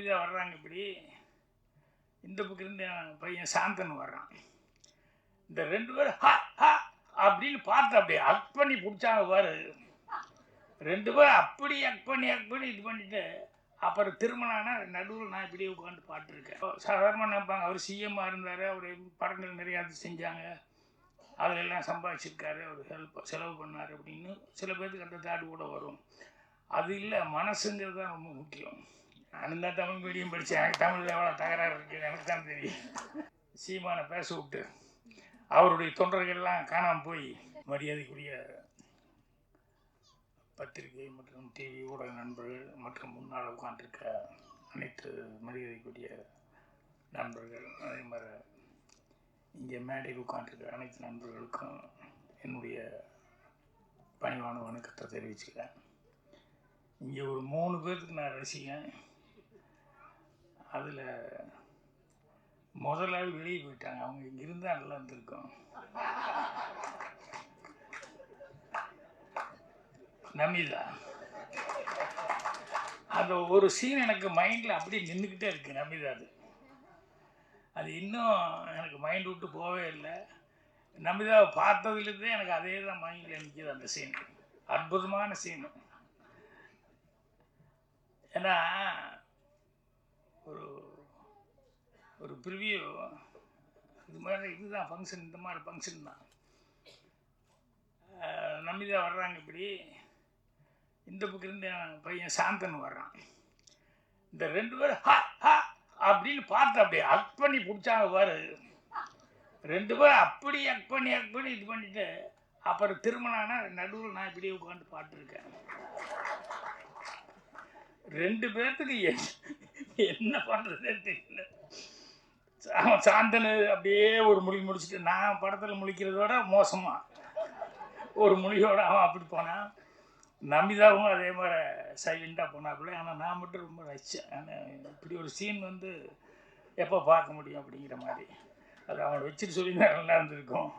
நம்பிதா வர்றாங்க இப்படி. இந்த பக்கம் இருந்து என் பையன் சாந்தன் வர்றான். இந்த ரெண்டு பேரும் ஹா ஹா அப்படின்னு பார்த்து அப்படியே அக் பண்ணி பிடிச்சாங்க பாரு. ரெண்டு பேரும் அப்படி அக் பண்ணி அக் பண்ணி இது பண்ணிட்டு அப்புறம் திருமணம்னா நடுவில் நான் இப்படியே உட்காந்து பாட்டுருக்கேன் சாதாரணமாக நினைப்பாங்க அவர் சிஎம்மாக இருந்தார் அவர் படங்கள் நிறையா இது செஞ்சாங்க. அதிலெல்லாம் சம்பாதிச்சிருக்காரு அவர் ஹெல்ப் செலவு பண்ணார் அப்படின்னு சில பேர்த்துக்கு அந்த தாடு கூட வரும். அது இல்லை மனசுங்கிறது தான் ரொம்ப முக்கியம். நான் தான் தமிழ் மீடியம் படித்தேன் எனக்கு தமிழில் எவ்வளோ தகராறு இருக்குது எனக்கு தான் தெரியும். சீமானை பேச விட்டு அவருடைய தொண்டர்கள்லாம் காணாமல் போய் மரியாதைக்குரிய பத்திரிகை மற்றும் டிவி ஊடக நண்பர்கள் மற்றும் முன்னால் உட்காந்துருக்க அனைத்து மரியாதைக்குரிய நண்பர்கள் அதே மாதிரி இங்கே மேடையில் உட்காந்துருக்க அனைத்து நண்பர்களுக்கும் என்னுடைய பணிவான வணக்கத்தை தெரிவிச்சுக்கிறேன். இங்கே ஒரு மூணு பேருக்கு நான் ரசிகன். அதில் முதலாளி வெளியே போயிட்டாங்க. அவங்க இங்கே இருந்தால் நல்லா இருந்திருக்கும். நமிதா அந்த ஒரு சீன் எனக்கு மைண்டில் அப்படியே நின்றுக்கிட்டே இருக்கு நமிதா அது. அது இன்னும் எனக்கு மைண்ட் விட்டு போகவே இல்லை. நமிதாவை பார்த்ததுலேருந்தே எனக்கு அதே தான் மைண்டில் நிற்கிது அந்த சீன் அற்புதமான சீன் ஏன்னா ஒரு ஒரு ப்ரிவியூ இது மாதிரி இதுதான் ஃபங்க்ஷன் இந்த மாதிரி ஃபங்க்ஷன் தான். நம்பிதான் வர்றாங்க இப்படி. இந்த பக்கம் இருந்து என் பையன் சாந்தன் வர்றான். இந்த ரெண்டு பேரும் ஹா ஹா அப்படின்னு பார்த்து அப்படியே அக் பண்ணி பிடிச்சாங்க பாரு. ரெண்டு பேரும் அப்படி அக் பண்ணி அக் பண்ணி இது பண்ணிட்டு அப்புறம் திருமணம்னா நடுவில் நான் இப்படியே உட்காந்து பாட்டுருக்கேன் ரெண்டு பேர்த்துக்கு என்ன பண்ணுறதுன்னு தெரியல. அவன் சாந்தனு அப்படியே ஒரு மொழி முடிச்சுட்டு நான் படத்தில் முழிக்கிறதோட மோசமாக ஒரு மொழியோட அவன் அப்படி போனான் நமிதாவும் அதே மாதிரி சைலண்டாக போனாப்புல. ஆனால் நான் மட்டும் ரொம்ப ரசித்தேன் ஆனால் இப்படி ஒரு சீன் வந்து எப்போ பார்க்க முடியும் அப்படிங்கிற மாதிரி. அது அவனை வச்சுட்டு சொல்லியிருந்தா நல்லா இருந்திருக்கும்.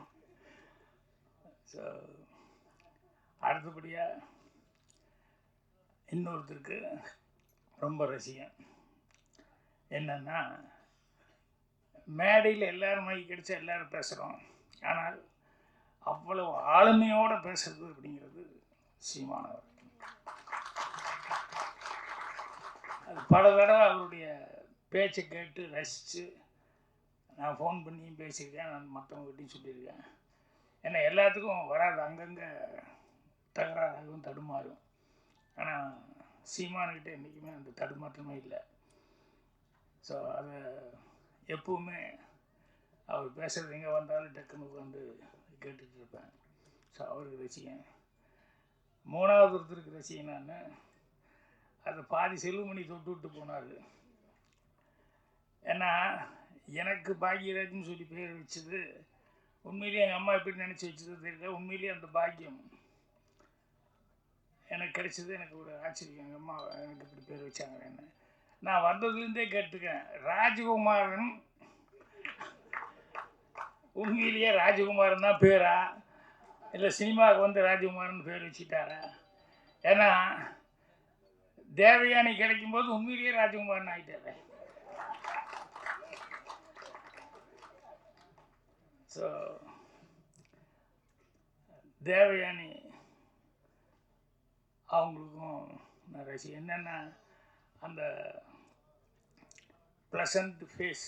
ஸோ அடுத்தபடியாக இன்னொருத்தருக்கு ரொம்ப ரசிகன். என்னன்னா மேடையில் எல்லோரும் மைக் கிடைச்சா எல்லோரும் பேசுகிறோம் ஆனால் அவ்வளவு ஆளுமையோடு பேசுறது அப்படிங்கிறது சீமானவர் அது பல தடவை அவருடைய பேச்சை கேட்டு ரசித்து நான் ஃபோன் பண்ணியும் பேசியிருக்கேன் நான் மற்றவங்ககிட்டையும் சொல்லியிருக்கேன். ஏன்னா எல்லாத்துக்கும் வராது. அங்கங்கே தகராறாகவும் தடுமாறும். ஆனால் சீமானுக்கிட்ட என்றைக்குமே அந்த தடுமாற்றமே இல்லை. ஸோ அதை எப்போவுமே அவர் பேசுகிறது எங்கே வந்தாலும் டக்குன்னு உட்காந்து கேட்டுட்டு இருப்பேன். ஸோ அவருக்கு ரசிகன். மூணாவது ஒருத்தருக்கு ரசிகன் நான். அதை பாதி செல்வமணி தொட்டு விட்டு போனார். ஏன்னா எனக்கு பாக்யராஜ்னு சொல்லி பேர் வச்சது உண்மையிலேயே எங்கள் அம்மா எப்படி நினச்சி வச்சது தெரியல. உண்மையிலேயே அந்த பாக்கியம் எனக்கு கிடைச்சது எனக்கு ஒரு ஆச்சரியம். எங்கள் அம்மா எனக்கு இப்படி பேர் வச்சாங்க என்ன நான் வந்ததுலேருந்தே கேட்டுக்கேன் ராஜகுமாரன் உண்மையிலேயே ராஜகுமாரன் தான் பேரா? இல்லை சினிமாவுக்கு வந்து ராஜகுமாரன் பேர் வச்சுட்டாரா ஏன்னா தேவயானி கிடைக்கும்போது உண்மையிலேயே ராஜகுமாரன் ஆகிட்டாரு ஸோ தேவயானி அவங்களுக்கும் நான் ரசி என்னென்னா அந்த ப்ளசண்ட் ஃபேஸ்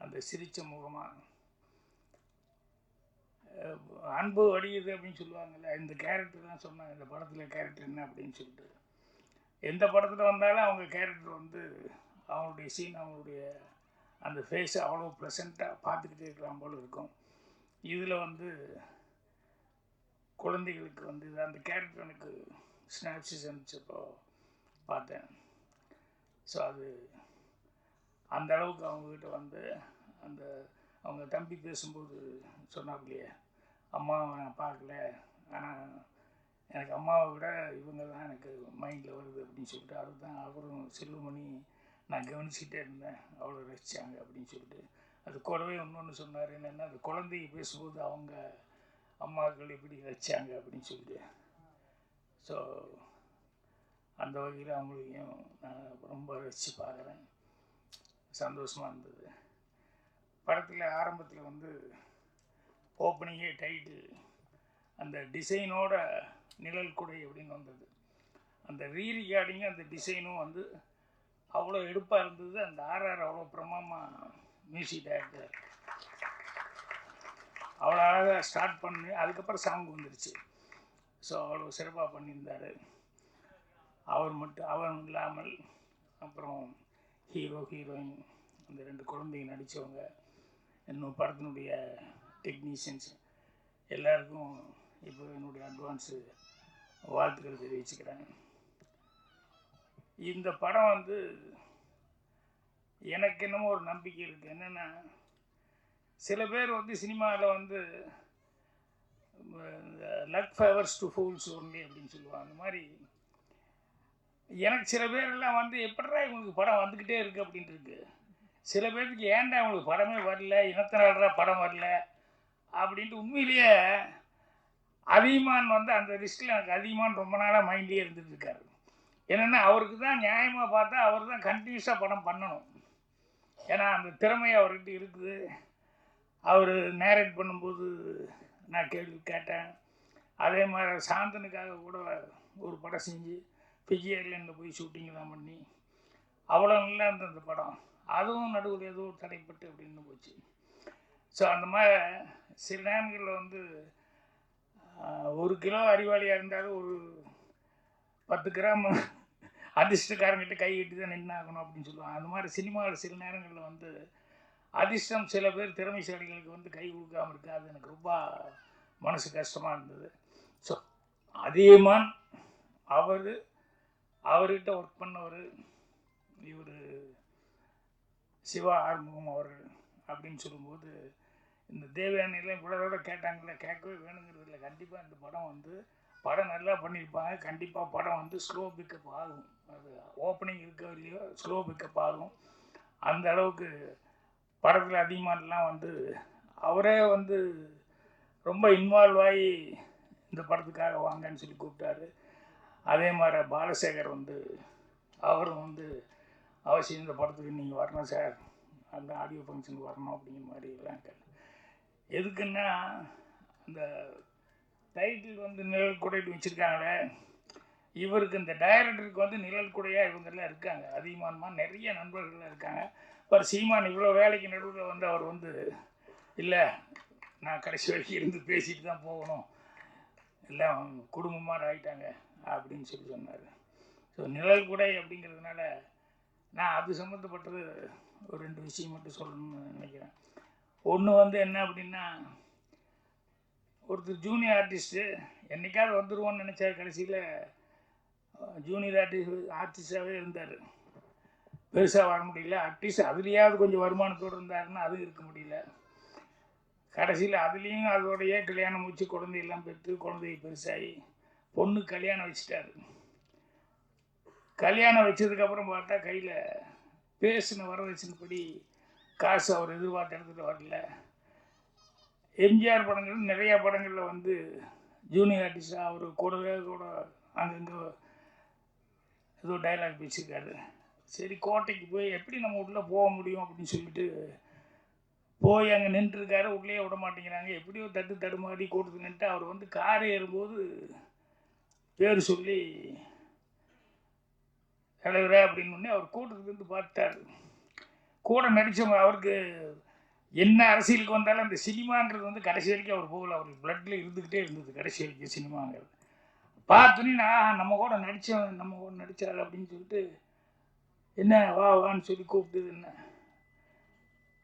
அந்த சிரிச்ச முகமாக அன்பு வடியுது அப்படின்னு சொல்லுவாங்கல்ல இந்த கேரக்டர் தான் சொன்னாங்க இந்த படத்தில் கேரக்டர் என்ன அப்படின்னு சொல்லிட்டு. எந்த படத்தில் வந்தாலும் அவங்க கேரக்டர் வந்து அவங்களுடைய சீன் அவங்களுடைய அந்த ஃபேஸ் அவ்வளோ ப்ளசண்ட்டாக பார்த்துக்கிட்டே இருக்கலாம் போல் இருக்கும். இதில் வந்து குழந்தைகளுக்கு வந்து இது அந்த கேரக்டர் எனக்கு ஸ்னாப்சிஸ் அனுப்பிச்சப்போ பார்த்தேன். ஸோ அது அந்த அளவுக்கு அவங்கக்கிட்ட வந்து அந்த அவங்க தம்பி பேசும்போது சொன்னாப்பிலையே அம்மாவை நான் பார்க்கல. ஆனால் எனக்கு அம்மாவை விட இவங்க தான் எனக்கு மைண்டில் வருது அப்படின்னு சொல்லிட்டு அதுதான் அவரும் செல்வமணி நான் கவனிச்சுக்கிட்டே இருந்தேன். அவ்வளோ ரசித்தாங்க அப்படின்னு சொல்லிட்டு. அது கூடவே இன்னொன்று சொன்னார் என்னென்னா அந்த குழந்தைய பேசும்போது அவங்க அம்மாக்கள் எப்படி ரசித்தாங்க அப்படின்னு சொல்லிட்டு. ஸோ அந்த வகையில் அவங்களையும் நான் ரொம்ப ரசித்து பார்க்குறேன். சந்தோஷமாக இருந்தது. படத்தில் ஆரம்பத்தில் வந்து ஓப்பனிங்கே டைட்டு அந்த டிசைனோட நிழல் குடை அப்படின்னு வந்தது. அந்த ரீ ரிகார்டிங்கும் அந்த டிசைனும் வந்து அவ்வளோ எடுப்பாக இருந்தது. அந்த ஆர்ஆர் அவ்வளோ பிரமாமாக மியூசிக் டைரக்டர் அவ்வளோ அழகாக ஸ்டார்ட் பண்ணி அதுக்கப்புறம் சாங் வந்துருச்சு. ஸோ அவ்வளோ சிறப்பாக பண்ணியிருந்தார். அவர் மட்டும் அவர் இல்லாமல் அப்புறம் ஹீரோ ஹீரோயின் அந்த ரெண்டு குழந்தைங்க நடித்தவங்க இன்னும் படத்தினுடைய டெக்னீஷியன்ஸ் எல்லாருக்கும் இப்போ என்னுடைய அட்வான்ஸு வாழ்த்துக்கள் தெரிவிச்சுக்கிறேன். இந்த படம் வந்து எனக்கு என்னமோ ஒரு நம்பிக்கை இருக்குது என்னென்னா சில பேர் வந்து சினிமாவில் வந்து luck favours to fools only அப்படின்னு சொல்லுவாங்க. அந்த மாதிரி எனக்கு சில பேரெல்லாம் வந்து எப்படிடா இவங்களுக்கு படம் வந்துக்கிட்டே இருக்குது அப்படின்ட்டு இருக்கு. சில பேர்த்துக்கு ஏன்டா இவங்களுக்கு படமே வரல? இனத்தினால்டா படம் வரல? அப்படின்ட்டு உண்மையிலேயே அதிகமான் வந்து அந்த லிஸ்ட்டில் எனக்கு அதிகமான் ரொம்ப நாளாக மைண்ட்லேயே இருந்துட்டு இருக்காரு. என்னென்னா அவருக்கு தான் நியாயமாக பார்த்தா அவர் தான் கண்டினியூஸாக படம் பண்ணணும். ஏன்னா அந்த திறமை அவர்கிட்ட இருக்குது. அவர் நேரேட் பண்ணும்போது நான் கேள்வி கேட்டேன். அதே மாதிரி சாந்தனுக்காக கூட ஒரு படம் செஞ்சு ஃபிஜி ஐர்லேண்டில் போய் ஷூட்டிங் தான் பண்ணி அவ்வளோ நல்லா இருந்த அந்த படம். அதுவும் நடுவில் ஏதோ தடைப்பட்டு அப்படின்னு போச்சு. ஸோ அந்த மாதிரி சில நேரங்களில் வந்து ஒரு கிலோ அறிவாளியாக இருந்தாலும் ஒரு பத்து கிராம் அதிர்ஷ்டக்காரங்கிட்ட கை கட்டி தான் நின்னாகணும் அப்படின்னு சொல்லுவாங்க. அந்த மாதிரி சினிமாவில் சில நேரங்களில் வந்து அதிர்ஷ்டம் சில பேர் திறமைசாலிகளுக்கு வந்து கை கொடுக்காமல் இருக்காது. அது எனக்கு ரொம்ப மனசு கஷ்டமாக இருந்தது. ஸோ அதியமான் அவர் அவர்கிட்ட ஒர்க் பண்ணவர் இவர் சிவா ஆறுமுகம் அவர்கள் அப்படின்னு சொல்லும்போது இந்த தேவயானிலாம் இவ்வளோதோட கேட்டாங்கல்ல கேட்கவே வேணுங்கிறது இல்லை. கண்டிப்பாக இந்த படம் வந்து படம் நல்லா பண்ணியிருப்பாங்க. கண்டிப்பாக படம் வந்து ஸ்லோ பிக்கப் ஆகும். அது ஓப்பனிங் இருக்கோ இல்லையோ ஸ்லோ பிக்கப் ஆகும். அந்த அளவுக்கு படத்தில் அதிகமானலாம் வந்து அவரே வந்து ரொம்ப இன்வால்வ் ஆகி இந்த படத்துக்காக வாங்கன்னு சொல்லி கூப்பிட்டாரு. அதே மாதிரி பாலசேகர் வந்து அவரும் வந்து அவசியம் இந்த படத்துக்கு நீங்கள் வரணும் சார் அந்த ஆடியோ ஃபங்க்ஷனுக்கு வரணும் அப்படிங்கிற மாதிரி எல்லாம் கேட்டேன் எதுக்குன்னா அந்த டைட்டில் வந்து நிழல் கூடைட்டு வச்சுருக்காங்களே இவருக்கு இந்த டைரக்டருக்கு வந்து நிழல் குடையாக இவங்கெல்லாம் இருக்காங்க. அதிகமானமாக நிறைய நண்பர்கள்லாம் இருக்காங்க. பர் சீமான் இவ்வளோ வேலைக்கு நடுவில் வந்து அவர் வந்து இல்லை நான் கடைசி வரைக்கும் இருந்து பேசிட்டு தான் போகணும். எல்லாம் குடும்பமாக ஆகிட்டாங்க அப்படின்னு சொல்லி சொன்னார். ஸோ நிழல் குடை அப்படிங்கிறதுனால நான் அது சம்மந்தப்பட்டது ஒரு ரெண்டு விஷயம் மட்டும் சொல்லணும்னு நினைக்கிறேன். ஒன்று வந்து என்ன அப்படின்னா ஒருத்தர் ஜூனியர் ஆர்டிஸ்ட்டு என்னைக்காவது வந்துடுவோன்னு நினச்சார் கடைசியில் ஜூனியர் ஆர்டிஸ்ட் ஆர்டிஸ்டாகவே இருந்தார். பெருசாக வர முடியல. அட்லீஸ்ட் அதுலேயாவது கொஞ்சம் வருமானத்தோடு இருந்தாருன்னா அதுவும் இருக்க முடியல. கடைசியில் அதுலேயும் அதோடையே கல்யாணம் முடிச்சு குழந்தையெல்லாம் பெற்று குழந்தைய பெருசாகி பொண்ணு கல்யாணம் வச்சுட்டாரு. கல்யாணம் வச்சதுக்கப்புறம் பார்த்தா கையில் பேசின வரதட்சணைப்படி காசு அவர் எதிர்பார்த்து எடுத்துகிட்டு வரல. எம்ஜிஆர் படங்கள் நிறையா படங்களில் வந்து ஜூனியர் ஆர்டிஸ்டாக அவர் கூடவே கூட அங்கங்கே ஏதோ டைலாக் பேசியிருக்காரு. சரி கோட்டைக்கு போய் எப்படி நம்ம உள்ளே போக முடியும் அப்படின்னு சொல்லிட்டு போய் அங்கே நின்றுருக்காரு. உள்ளே விட மாட்டேங்கிறாங்க. எப்படியோ தட்டு தடுமாறி கூட்டத்து நின்றுட்டு அவர் வந்து கார் ஏறும்போது பேர் சொல்லி தலைவரே அப்படின்னு உடனே அவர் கூட்டத்துலேருந்து பார்த்தார் கூட நடித்தவங்க அவருக்கு என்ன அரசியலுக்கு வந்தாலும் அந்த சினிமாங்கிறது வந்து கடைசி வரைக்கும் அவர் போகல. அவருக்கு பிளட்டில் இருந்துக்கிட்டே இருந்தது கடைசி வரைக்கும் சினிமாங்கிறது. பார்த்தோன்னே நான் நம்ம கூட நடித்தவன் நம்ம கூட நடித்தார் அப்படின்னு சொல்லிட்டு என்ன வா வான்னு சொல்லி கூப்பிட்டது என்ன?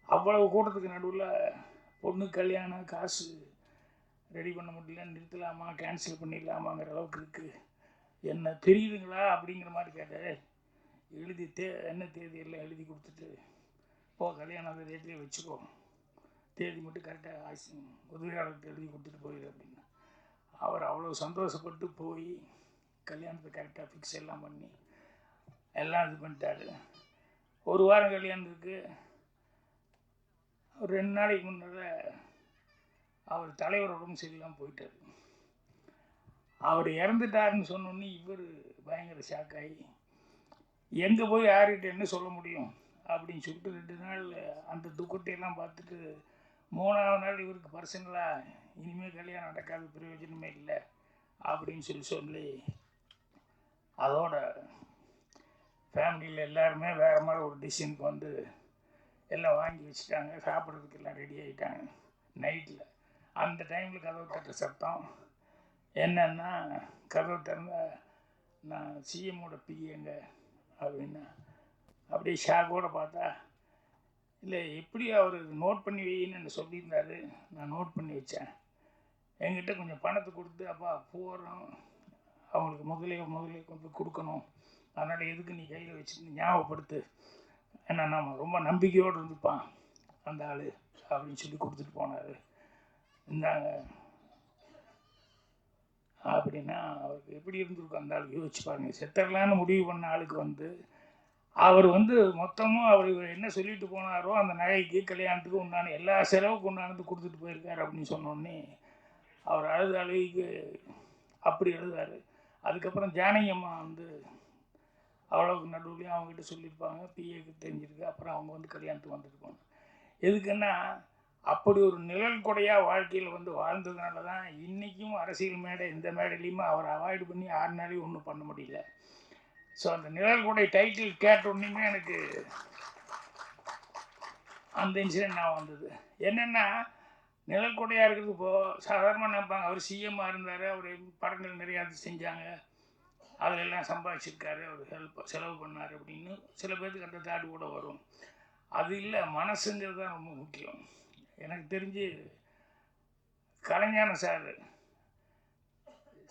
அவ்வளவு கூட்டத்துக்கு நடுவில் பொண்ணு கல்யாணம் காசு ரெடி பண்ண முடியல நிறுத்தலாமா கேன்சல் பண்ணிடலாமாங்கிற அளவுக்கு இருக்குது என்ன தெரியுதுங்களா அப்படிங்கிற மாதிரி கேட்டார் எழுதி தே என்ன தேதி எல்லாம் எழுதி கொடுத்துட்டு போ கல்யாணம் அந்த ரேட்லேயே வச்சுக்கோ. தேதி மட்டும் கரெக்டாக ஆசி உதவியாளருக்கு எழுதி கொடுத்துட்டு போயிடு அப்படின்னு. அவர் அவ்வளோ சந்தோஷப்பட்டு போய் கல்யாணத்தை கரெக்டாக ஃபிக்ஸ் எல்லாம் பண்ணி எல்லாம் இது பண்ணிட்டாரு. ஒரு வாரம் கல்யாணத்துக்கு இருக்குது ரெண்டு நாளைக்கு முன்னாடி அவர் தலைவர் உடம்பு சரியில்லாமல் போயிட்டார். அவர் இறந்துட்டாருன்னு சொன்னோன்னே இவர் பயங்கர ஷாக் ஆகி எங்கே போய் யார்கிட்ட என்ன சொல்ல முடியும்? அப்படின்னு சொல்லிட்டு ரெண்டு நாள் அந்த துக்கத்தையெல்லாம் பார்த்துட்டு மூணாவது நாள் இவருக்கு பர்சனலாக இனிமேல் கல்யாணம் நடக்காத பிரயோஜனமே இல்லை அப்படின்னு சொல்லி சொல்லி அதோட ஃபேமிலியில் எல்லாருமே வேறு மாதிரி ஒரு டிசிஷனுக்கு வந்து எல்லாம் வாங்கி வச்சுட்டாங்க சாப்பிட்றதுக்கு எல்லாம் ரெடி ஆகிட்டாங்க நைட்டில் அந்த டைமில் கதவு தட்டு சத்தம். என்னன்னா கதவு திறந்த நான் சிஎம்மோட பிஏங்க அப்படின்னா. அப்படியே ஷாக்கோடு பார்த்தா இல்லை எப்படி அவர் நோட் பண்ணி வைன்னு என்ன சொல்லியிருந்தாரு? நான் நோட் பண்ணி வச்சேன். என்கிட்ட கொஞ்சம் பணத்தை கொடுத்து அப்பா போகிறோம் அவங்களுக்கு முதலே முதலே கொண்டு கொடுக்கணும். அதனால் எதுக்கு நீ கையில் வச்சுட்டு ஞாபகப்படுத்து. ஏன்னா நம்ம ரொம்ப நம்பிக்கையோடு இருந்துப்பான் அந்த ஆள் அப்படின்னு சொல்லி கொடுத்துட்டு போனார். இந்தாங்க அப்படின்னா அவருக்கு எப்படி இருந்திருக்கும்? அந்த ஆளுக்கு யோசிச்சு பாருங்க. செத்தரலான்னு முடிவு பண்ண ஆளுக்கு வந்து அவர் வந்து மொத்தமும் அவர் என்ன சொல்லிட்டு போனாரோ அந்த நகைக்கு கல்யாணத்துக்கு உண்டான எல்லா செலவுக்கு உண்டானது கொடுத்துட்டு போயிருக்காரு அப்படின்னு சொன்னோடனே அவர் அழுது அழுகைக்கு அப்படி எழுதாரு அதுக்கப்புறம் ஜானகி அம்மா வந்து அவ்வளோக்கு நடுவுலையும் அவங்ககிட்ட சொல்லியிருப்பாங்க. பிஏக்கு தெரிஞ்சிருக்கு. அப்புறம் அவங்க வந்து கல்யாணத்துக்கு வந்துருப்பாங்க. எதுக்குன்னா அப்படி ஒரு நிழல் கொடையாக வாழ்க்கையில் வந்து வாழ்ந்ததுனால தான் இன்றைக்கும் அரசியல் மேடை இந்த மேடையிலையுமே அவர் அவாய்டு பண்ணி ஆறு நாளையும் ஒன்றும் பண்ண முடியல. ஸோ அந்த நிழல் கொடை டைட்டில் கேட்ட உடனேயுமே எனக்கு அந்த இன்சிடென்ட் நான் வந்தது. என்னென்னா நிழல் கொடையாக இருக்கிறது இப்போது சாதாரணமாக நினைப்பாங்க. அவர் சிஎம்மாக இருந்தார் அவர் படங்கள் நிறையா இது செஞ்சாங்க. அதிலெல்லாம் சம்பாதிச்சிருக்காரு அவர் ஹெல்ப் செலவு பண்ணார் அப்படின்னு சில பேர்த்துக்கு அந்த தாடு கூட வரும். அது இல்லை மனசுங்கிறது தான் ரொம்ப முக்கியம். எனக்கு தெரிஞ்சு கலைஞான சார்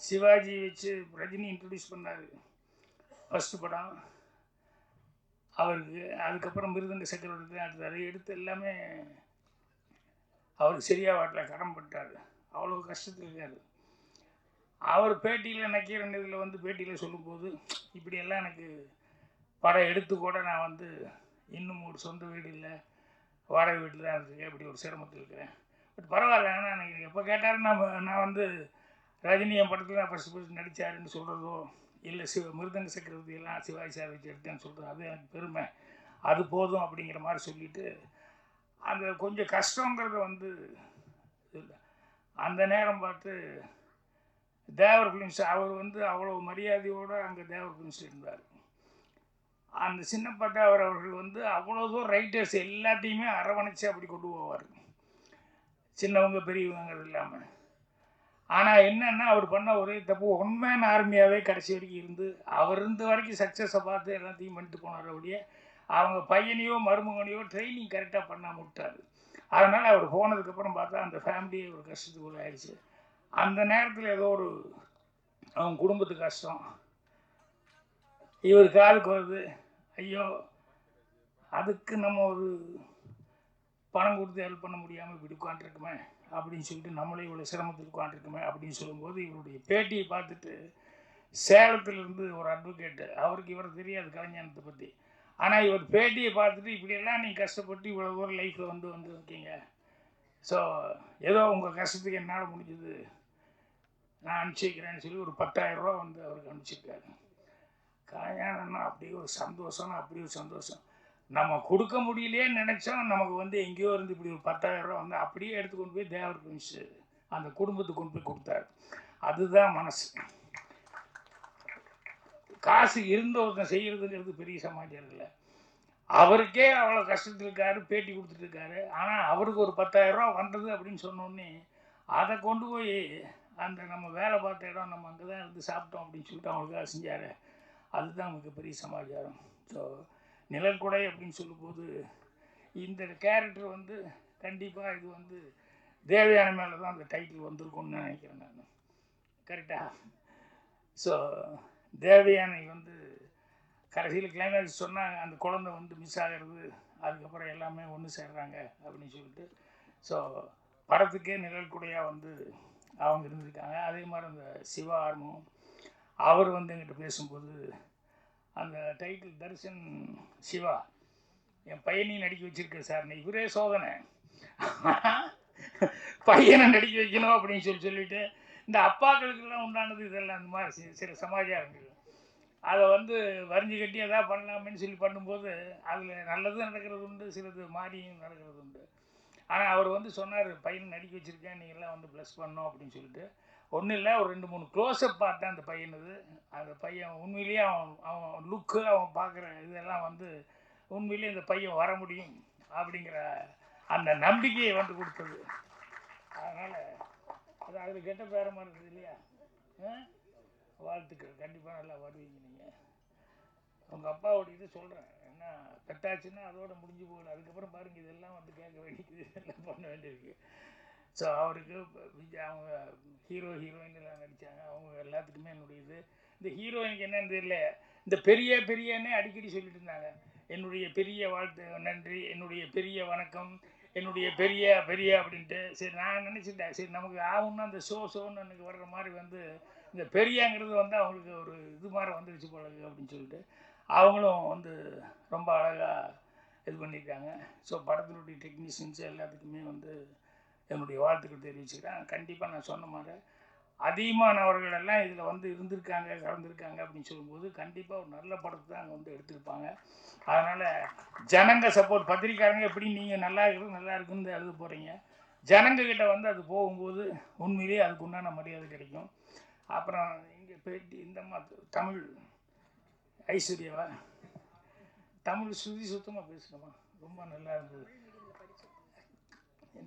சிவாஜி வச்சு ரஜினி இன்ட்ரடியூஸ் பண்ணார். ஃபஸ்ட்டு படம். அவருக்கு அதுக்கப்புறம் மிருதங்க சக்கரவர்த்தி தான் எடுத்தார் எடுத்து எல்லாமே அவருக்கு சரியாக வரல கடன்பட்டார் அவ்வளோ கஷ்டத்தில் இருக்கார். அவர் பேட்டியில் நக்கீரன் இதில் வந்து பேட்டியில் சொல்லும்போது இப்படியெல்லாம் எனக்கு படம் எடுத்து கூட நான் வந்து இன்னும் ஒரு சொந்த வீடு இல்லை. வாடகை வீட்டில் தான் இருக்குது இப்படி ஒரு சிரமத்தில் இருக்கிறேன். பட் பரவாயில்ல ஆனால் எனக்கு எப்போ கேட்டாலும் நான் நான் வந்து ரஜினி என் படத்தில் நான் ஃபஸ்ட்டு ஃபஸ்ட் நடித்தாருன்னு சொல்கிறதோ இல்லை சிவ மிருதங்க சக்கரவர்த்தி எல்லாம் சிவாஜி சார் வச்சு எடுத்தேன்னு சொல்கிறது அது எனக்கு பெருமை. அது போதும் அப்படிங்கிற மாதிரி சொல்லிட்டு அந்த கொஞ்சம் கஷ்டங்கிறத வந்து இல்லை. அந்த நேரம் பார்த்து தேவர் பிலிம்ஸ் அவர் வந்து அவ்வளோ மரியாதையோடு அங்கே தேவர் பிலிம்ஸில் இருந்தார். அந்த சின்ன பட்டாவர் அவர்கள் வந்து அவ்வளோதும் ரைட்டர்ஸ் எல்லாத்தையுமே அரவணைச்சு அப்படி கொண்டு போவார். சின்னவங்க பெரியவங்க இல்லாமல் ஆனால் என்னென்னா அவர் பண்ண ஒரே தப்பு ஒன்மேன் ஆர்மியாகவே கடைசி வரைக்கும் இருந்து அவர் இருந்த வரைக்கும் சக்ஸஸை பார்த்து எல்லாத்தையும் பண்ணிட்டு போனார் அப்படியே அவங்க பையனையோ மருமகனையோ ட்ரைனிங் கரெக்டாக பண்ணாமல் விட்டார். அதனால் அவர் போனதுக்கப்புறம் பார்த்தா அந்த ஃபேமிலியே ஒரு கஷ்டத்துக்குள்ள ஆயிடுச்சு. அந்த நேரத்தில் ஏதோ ஒரு அவங்க குடும்பத்துக்கு கஷ்டம். இவர் காலுக்கு வருது. ஐயோ அதுக்கு நம்ம ஒரு பணம் கொடுத்து ஹெல்ப் பண்ண முடியாமல் இப்படி உட்காந்துருக்குமே அப்படின்னு சொல்லிட்டு நம்மளே இவ்வளோ சிரமத்தில் உட்காந்துருக்குமே அப்படின்னு சொல்லும்போது இவருடைய பேட்டியை பார்த்துட்டு சேலத்திலிருந்து ஒரு அட்வொகேட்டு அவருக்கு இவர் தெரியாது கலைஞானத்தை பற்றி ஆனால் இவர் பேட்டியை பார்த்துட்டு இப்படியெல்லாம் நீங்கள் கஷ்டப்பட்டு இவ்வளோ தூரம் லைஃப்பில் வந்து வந்து இருக்கீங்க ஸோ ஏதோ உங்கள் கஷ்டத்துக்கு என்னால் முடிஞ்சது நான் அனுப்பிச்சிக்கிறேன்னு சொல்லி ஒரு பத்தாயிரரூபா வந்து அவருக்கு அனுப்பிச்சிருக்காரு. கல்யாணம்னா அப்படியே ஒரு சந்தோஷம் அப்படி ஒரு சந்தோஷம். நம்ம கொடுக்க முடியலையே நினச்சோம் நமக்கு வந்து எங்கேயோ இருந்து இப்படி ஒரு பத்தாயிரரூபா வந்து அப்படியே எடுத்து கொண்டு போய் தேவர் மிஷு அந்த குடும்பத்துக்கு கொண்டு போய் கொடுத்தாரு. அதுதான் மனசு. காசு இருந்த ஒருத்தன் செய்கிறதுங்கிறது பெரிய சமாச்சாரம் இல்லை. அவருக்கே அவ்வளோ கஷ்டத்தில் இருக்காரு பேட்டி கொடுத்துட்டு இருக்காரு. ஆனால் அவருக்கு ஒரு பத்தாயிரரூபா வந்தது அப்படின்னு சொன்னோடனே அதை கொண்டு போய் அந்த நம்ம வேலை பார்த்த இடம் நம்ம அங்கே தான் இருந்து சாப்பிட்டோம் அப்படின்னு சொல்லிட்டு அவங்களுக்காக செஞ்சார். அதுதான் மிகப்பெரிய சமாச்சாரம். ஸோ நிழற்குடை அப்படின்னு சொல்லும்போது இந்த கேரக்டர் வந்து கண்டிப்பாக இது வந்து தேவையான மேலே தான் அந்த டைட்டில் வந்திருக்கும்னு நினைக்கிறேன் நான். கரெக்டாக ஸோ தேவயானை வந்து கடைசியில் கிளைமேக்ஸ் சொன்னாங்க அந்த குழந்தை வந்து மிஸ் ஆகிறது அதுக்கப்புறம் எல்லாமே ஒன்று சேர்றாங்க அப்படின்னு சொல்லிட்டு. ஸோ படத்துக்கே நிழற்குடையாக வந்து அவங்க இருந்திருக்காங்க. அதே மாதிரி அந்த சிவா ஆர்மம் அவர் வந்து எங்கிட்ட பேசும்போது அந்த டைட்டில் தரிசன் சிவா என் பையனையும் நடிக்க வச்சிருக்க சார் இவரே சோதனை. பையனை நடிக்க வைக்கணும் அப்படின்னு சொல்லி சொல்லிட்டு இந்த அப்பாக்களுக்கெல்லாம் உண்டானது இதெல்லாம் இந்த மாதிரி சில சமாச்சாரங்கள். அதை வந்து வரிஞ்சு கட்டி எதாவது பண்ணலாமேன்னு சொல்லி பண்ணும்போது அதில் நல்லதும் நடக்கிறது உண்டு சிலது மாறியும் நடக்கிறது உண்டு. ஆனால் அவர் வந்து சொன்னார் பையனை நடிக்க வச்சுருக்கேன் நீங்கள்லாம் வந்து ப்ளஸ் பண்ணோம் அப்படின்னு சொல்லிட்டு. ஒன்றும் இல்லை ஒரு ரெண்டு மூணு க்ளோஸ்அப் பார்த்தேன் அந்த பையனுது அந்த பையன் உண்மையிலேயே அவன் அவன் லுக்கு அவன் பார்க்குற இதெல்லாம் வந்து உண்மையிலேயே இந்த பையன் வர முடியும் அப்படிங்கிற அந்த நம்பிக்கையை வந்து கொடுத்தது. அதனால் அது அதில் கெட்ட பேரமாக இருக்குது இல்லையா? வாழ்த்துக்கள். கண்டிப்பாக நல்லா வருவீங்க நீங்கள் உங்கள் அப்பாவோட இது சொல்கிறேன் என்ன பெட்டாச்சுன்னா அதோட முடிஞ்சு போகல. அதுக்கப்புறம் பாருங்கள் இதெல்லாம் வந்து கேட்க வேண்டியது இதெல்லாம் பண்ண வேண்டியிருக்கு ஸோ அவருக்கு அவங்க ஹீரோ ஹீரோயின் எல்லாம் நடித்தாங்க அவங்க எல்லாத்துக்குமே என்னுடைய இது. இந்த ஹீரோயினுக்கு என்னன்னு தெரியல. இந்த பெரிய பெரியன்னே அடிக்கடி சொல்லிட்டு இருந்தாங்க. என்னுடைய பெரிய வாழ்த்து நன்றி. என்னுடைய பெரிய வணக்கம். என்னுடைய பெரிய பெரிய அப்படின்ட்டு. சரி நான் நினச்சிட்டேன். சரி நமக்கு ஆகும்னா அந்த ஷோ ஷோன்னு எனக்கு வர்ற மாதிரி வந்து இந்த பெரியாங்கிறது வந்து அவங்களுக்கு ஒரு இது மாதிரி வந்துருச்சு போல அப்படின்னு சொல்லிட்டு அவங்களும் வந்து ரொம்ப அழகாக இது பண்ணியிருக்காங்க. ஸோ படத்தினுடைய டெக்னீஷியன்ஸ் எல்லாத்துக்குமே வந்து என்னுடைய வாழ்த்துக்கள் தெரிவிச்சுக்கிறேன். கண்டிப்பாக நான் சொன்ன மாதிரி அதிகமானவர்கள் எல்லாம் இதில் வந்து இருந்திருக்காங்க கலந்துருக்காங்க அப்படின்னு சொல்லும்போது கண்டிப்பாக ஒரு நல்ல படத்தை தான் அங்கே வந்து எடுத்திருப்பாங்க. அதனால் ஜனங்க சப்போர்ட் பத்திரிக்காரங்க எப்படி நீங்கள் நல்லா இருக்குது நல்லா இருக்குன்னு எழுத போகிறீங்க ஜனங்கக்கிட்ட வந்து அது போகும்போது உண்மையிலேயே அதுக்கு உண்டான மரியாதை கிடைக்கும். அப்புறம் இங்கே பேட்டி இந்த மாதிரி தமிழ் ஐஸ்வர்யாவா? தமிழ் சுதி சுத்தமாக பேசணுமா ரொம்ப நல்லா இருந்தது.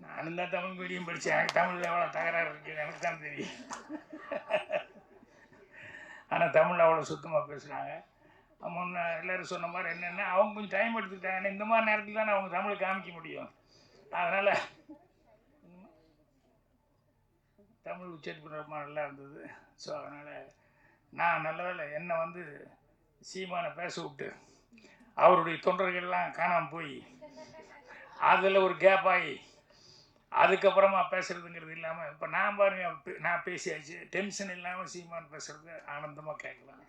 நானும் தான் தமிழ் மீடியம் படித்தேன் எனக்கு தமிழில் எவ்வளோ தகராறு இருக்குது எனக்கு தான் தெரியும். ஆனால் தமிழ் அவ்வளோ சுத்தமாக பேசுகிறாங்க முன்ன எல்லோரும் சொன்ன மாதிரி என்னென்னா அவங்க கொஞ்சம் டைம் எடுத்துக்கிட்டாங்க இந்த மாதிரி நேரத்தில் தானே அவங்க தமிழை காமிக்க முடியும். அதனால் தமிழ் உச்சரிப்பு ரொம்ப நல்லா இருந்தது. ஸோ அதனால் நான் நல்ல வேளை என்னை வந்து சீமானை பேச விட்டு அவருடைய தொண்டர்கள்லாம் காணாமல் போய் அதில் ஒரு கேப் ஆகி அதுக்கப்புறமா பேசுறதுங்கிறது இல்லாமல் இப்போ நான் பாருங்க பே- நான் பேசியாச்சு. டென்ஷன் இல்லாமல் சீமான் பேசுறது ஆனந்தமாக கேட்கலாம்.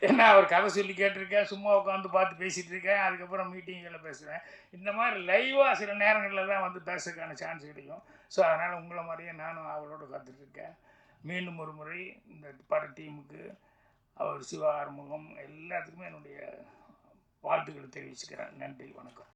என்ன அவர் கதை சொல்லி கேட்டிருக்கேன் சும்மா உட்காந்து பார்த்து பேசிகிட்டு இருக்கேன் அதுக்கப்புறம் மீட்டிங்கில் பேசுவேன் இந்த மாதிரி லைவாக சில நேரங்களில் தான் வந்து பேசுறதுக்கான சான்ஸ் கிடைக்கும். ஸோ அதனால் உங்களை மாதிரியே நானும் அவளோடு காத்துட்ருக்கேன் மீண்டும் ஒரு முறை இந்த பட டீமுக்கு அவர் சிவா ஆறுமுகம் எல்லாத்துக்குமே என்னுடைய வாழ்த்துக்களை தெரிவிச்சுக்கிறேன். நன்றி வணக்கம்.